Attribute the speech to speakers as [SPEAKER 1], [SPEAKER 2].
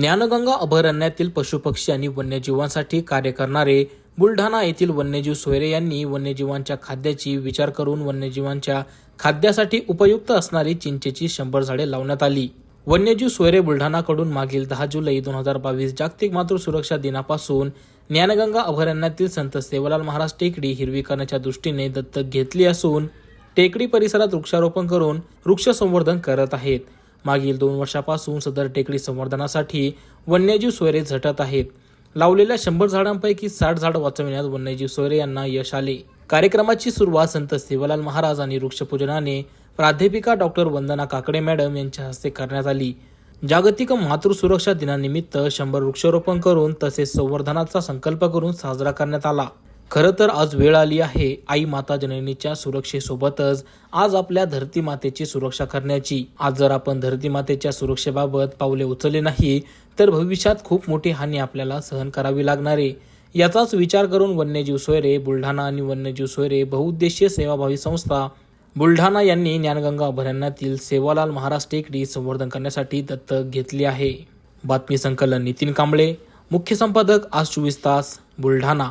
[SPEAKER 1] ज्ञानगंगा अभयारण्यातील पशुपक्षी आणि वन्यजीवांसाठी कार्य करणारे बुलढाणा येथील वन्यजीव सोयरे यांनी वन्यजीवांच्या खाद्याची विचार करून वन्यजीवांच्या खाद्यासाठी उपयुक्त असणारी चिंचेची शंभर झाडे लावण्यात आली. वन्यजीव सोयरे बुलढाणाकडून मागील दहा जुलै दोन हजार बावीस जागतिक मातृ सुरक्षा दिनापासून ज्ञानगंगा अभयारण्यातील संत सेवालाल महाराज टेकडी हिरवी करण्याच्या दृष्टीने दत्तक घेतली असून टेकडी परिसरात वृक्षारोपण करून वृक्ष संवर्धन करत आहेत. मागील दोन वर्षापासून सदर टेकडी संवर्धनासाठी वन्यजीव सोयरे झटत आहेत. लावलेल्या शंभर झाडांपैकी साठ झाड वाचविण्यात वन्यजीव सोयरे यांना यश आले. कार्यक्रमाची सुरुवात संत सेवालाल महाराज आणि वृक्षपूजनाने प्राध्यापिका डॉक्टर वंदना काकडे मॅडम यांच्या हस्ते करण्यात आली. जागतिक मातृसुरक्षा दिनानिमित्त शंभर वृक्षारोपण करून तसेच संवर्धनाचा संकल्प करून साजरा करण्यात आला. खरं तर आज वेळ आली आहे आई माता जननीच्या सुरक्षेसोबतच आज आपल्या धरती मातेची सुरक्षा करण्याची. आज जर आपण धरती मातेच्या सुरक्षेबाबत पावले उचलले नाही तर भविष्यात खूप मोठी हानी आपल्याला सहन करावी लागणार. आहे याचाच विचार करून वन्यजीव सोयरे बुलढाणा आणि वन्यजीव सोयरे बहुउद्देशीय सेवाभावी संस्था बुलढाणा यांनी ज्ञानगंगा अभयारण्यातील सेवालाल महाराज टेकडी संवर्धन करण्यासाठी दत्तक घेतली आहे. बातमी संकलन नितीन कांबळे मुख्य संपादक आज चोवीस तास बुलढाणा.